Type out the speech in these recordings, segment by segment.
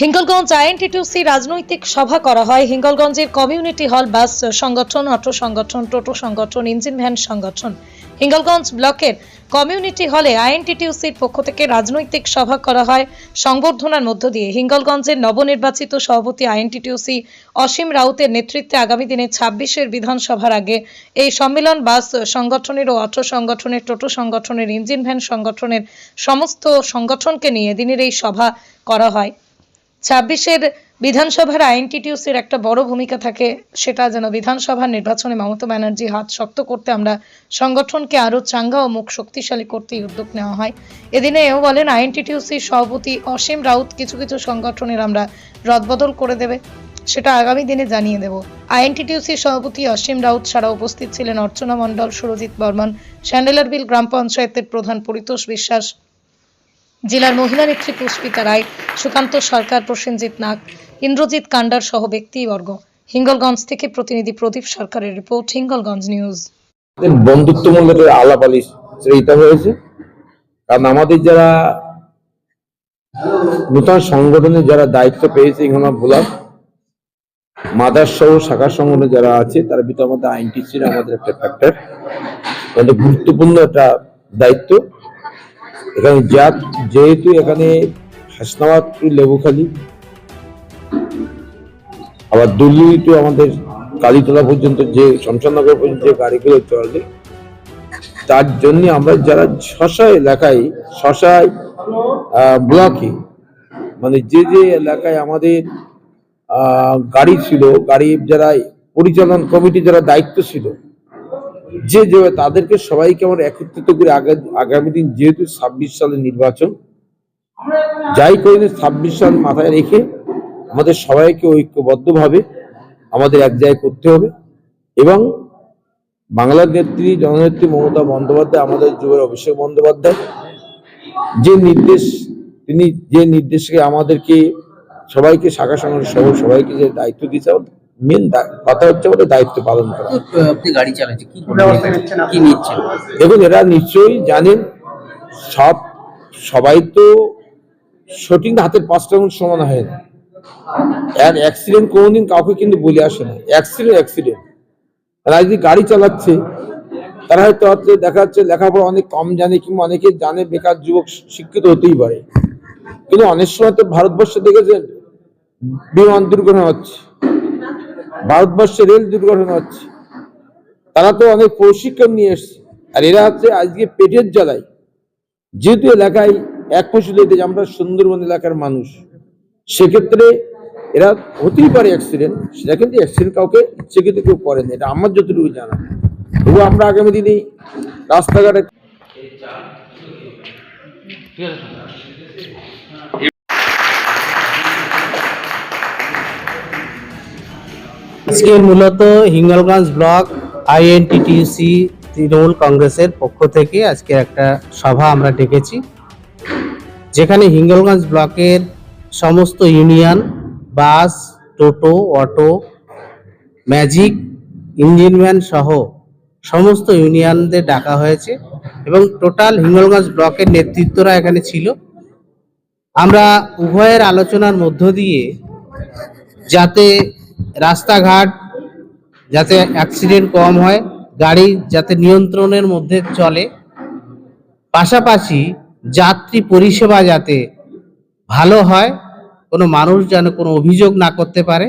Hingalganj INTTUC রাজনৈতিক সভা করা হয়। হিঙ্গলগঞ্জের কমিউনিটি হল, বাস সংগঠন, অটো সংগঠন, টোটো সংগঠন, ইঞ্জিন ভ্যান সংগঠন। হিঙ্গলগঞ্জ ব্লকের কমিউনিটি হলে আইএনটিটিউসির পক্ষ থেকে রাজনৈতিক সভা করা হয় সংবর্ধনার মধ্য দিয়ে। হিঙ্গলগঞ্জের নবনির্বাচিত সভাপতি আইএনটিটিউসি অসীম রাউতের নেতৃত্বে আগামী দিনে ছাব্বিশের বিধানসভার আগে এই সম্মেলন, বাস সংগঠনের ও অটো সংগঠনের, টোটো সংগঠনের, ইঞ্জিন ভ্যান সংগঠনের সমস্ত সংগঠনকে নিয়ে দিনের এই সভা করা হয়। ছাব্বিশের বিধানসভার আইএনটিটিউসির একটা বড় ভূমিকা থাকে, সেটা যেন বিধানসভার নির্বাচনে মমতা ব্যানার্জি হাত শক্ত করতে আমরা সংগঠনকে আরও চাঙ্গা ও মুখ শক্তিশালী করতে উদ্যোগ নেওয়া হয়। এদিনে এও বলেন আইএনটিটিউসির সভাপতি অসীম রাউত কিছু কিছু সংগঠনের আমরা রদবদল করে দেবে, সেটা আগামী দিনে জানিয়ে দেব। আইএনটিটিউসির সভাপতি অসীম রাউত ছাড়া উপস্থিত ছিলেন অর্চনা মণ্ডল, সুরজিৎ বর্মন, স্যান্ডেলারবিল গ্রাম পঞ্চায়েতের প্রধান পরিতোষ বিশ্বাস জেলার মহিলা নেত্রী পুষ্পিতা রায়, সুকান্ত সরকার, প্রসেনজিৎ নাগ, ইন্দ্রজিৎ কান্ডার সহ ব্যক্তিবর্গ। হিঙ্গলগঞ্জ থেকে প্রতিনিধি প্রদীপ সরকারের রিপোর্ট, হিঙ্গলগঞ্জ নিউজ। বন্ধুত্বমূলক আলাপ আলিশটা হয়েছে, কারণ আমাদের যারা নূতন সংগঠনে যারা দায়িত্ব পেয়েছে, এখানে ভোলার মাদার সহ, শাখা সংগঠনে যারা আছে, তার ভিতরে আমাদের আইনটি ছিল আমাদের একটা ফ্যাক্টর গুরুত্বপূর্ণ একটা দায়িত্ব। এখানে যা যেহেতু এখানে হাসনাবাদ টু লেবুখালী, আবার দিল্লি টু আমাদের কালীতলা পর্যন্ত যে, শমশাননগর পর্যন্ত যে গাড়িগুলো চলে, তার জন্য আমরা যারা শশা এলাকায় শশায় ব্লকে মানে যে যে এলাকায় আমাদের গাড়ি ছিল, গাড়ি যারা পরিচালন কমিটি যারা দায়িত্ব ছিল যে যে তাদেরকে সবাইকে আমরা একত্রিত করে আগা- আগামী দিন যেহেতু ছাব্বিশ সালের নির্বাচন, যাই করি ছাব্বিশ সাল মাথায় রেখে আমাদের সবাইকে ঐক্যবদ্ধভাবে আমাদের এক জায়গায় করতে হবে এবং বাংলার নেত্রী, জননেত্রী মমতা বন্দ্যোপাধ্যায়, আমাদের যুবের অভিষেক বন্দ্যোপাধ্যায়, যে নির্দেশ, তিনি যে নির্দেশকে আমাদেরকে সবাইকে শাখা সংগঠন সহ সবাইকে যে দায়িত্ব দিয়েছে মেন কথা হচ্ছে আমাদের দায়িত্ব পালন করা। আপনি গাড়ি চালাচ্ছেন কি কি নিচ্ছেন? দেখুন এরা নিশ্চয়ই জানেন সব সবাই তো সঠিক হাতের পাঁচটা আঙুল সমান হয় না। আর অ্যাক্সিডেন্ট কোনোদিন কাউকে কিন্তু বলে আসে না। অ্যাক্সিডেন্ট অ্যাক্সিডেন্ট তারা যদি গাড়ি চালাচ্ছে তারা হয়তো হয়তো দেখা যাচ্ছে লেখাপড়া অনেক কম জানে কিংবা অনেকে জানে বেকার যুবক শিক্ষিত হতেই পারে। কিন্তু অনেক সময় তো ভারতবর্ষে দেখেছেন বিমান দুর্ঘটনা হচ্ছে। ভারতবর্ষে রেল দুর্ঘটনা হচ্ছে। তারা তো অনেক প্রশিক্ষণ নিয়ে এসছে। আর এরা হচ্ছে আজকে পেটের জ্বালায়। যেহেতু এলাকায় এক এতে আমরা সুন্দরবন এলাকার মানুষ। সেক্ষেত্রে এরা হতেই পারে অ্যাক্সিডেন্ট সেটা কিন্তু অ্যাক্সিডেন্ট কাউকে ইচ্ছে কিন্তু কেউ করে না। এটা আমার যতটুকু জানা। তবু আমরা আগামী দিনে রাস্তাঘাটে আজকের মূলত হিঙ্গলগঞ্জ ব্লক আইএনটিটিউসি তৃণমূল কংগ্রেসের পক্ষ থেকে আজকে একটা সভা আমরা ডেকেছি, যেখানে হিঙ্গলগঞ্জ ব্লকের সমস্ত union, bus, toto, auto, magic, engine van সহ সমস্ত ইউনিয়নদের ডাকা হয়েছে এবং টোটাল হিঙ্গলগঞ্জ ব্লকের নেতৃত্বরা এখানে ছিল। আমরা উভয়ের আলোচনার মধ্য দিয়ে যাতে রাস্তাঘাট যাতে অ্যাক্সিডেন্ট কম হয়, গাড়ি যাতে নিয়ন্ত্রণের মধ্যে চলে। পাশাপাশি যাত্রী পরিষেবা যাতে ভালো হয়, কোনো মানুষ যেন কোনো অভিযোগ না করতে পারে,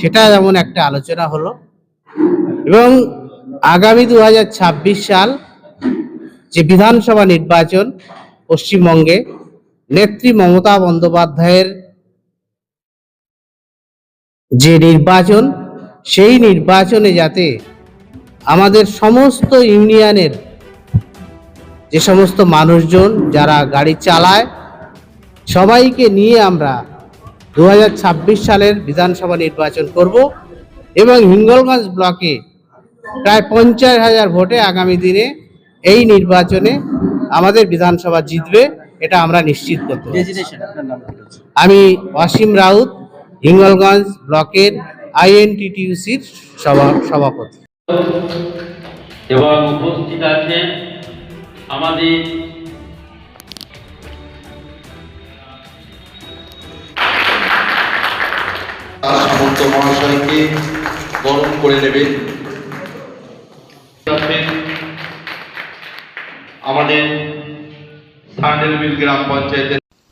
সেটা যেমন একটা আলোচনা হলো। এবং আগামী দু হাজার ছাব্বিশ সাল যে বিধানসভা নির্বাচন পশ্চিমবঙ্গে, নেত্রী মমতা বন্দ্যোপাধ্যায়ের যে নির্বাচন সেই নির্বাচনে যাতে আমাদের সমস্ত ইউনিয়নের যে সমস্ত মানুষজন যারা গাড়ি চালায় সবাইকে নিয়ে আমরা দু হাজার ছাব্বিশ সালের বিধানসভা নির্বাচন করব এবং হিঙ্গলগঞ্জ ব্লকে প্রায় পঞ্চাশ হাজার ভোটে আগামী দিনে এই নির্বাচনে আমাদের বিধানসভা জিতবে এটা আমরা নিশ্চিত করতে? আমি অসীম রাউত হিঙ্গলগঞ্জ ব্লকের আইএনটিটিউসির সভা সভাপতি। এবং উপস্থিত আছেন আমাদের সুকান্ত মহাশয়কে বরণ করে নেবেন। আমাদের সান্ডেলবিল গ্রাম পঞ্চায়েতের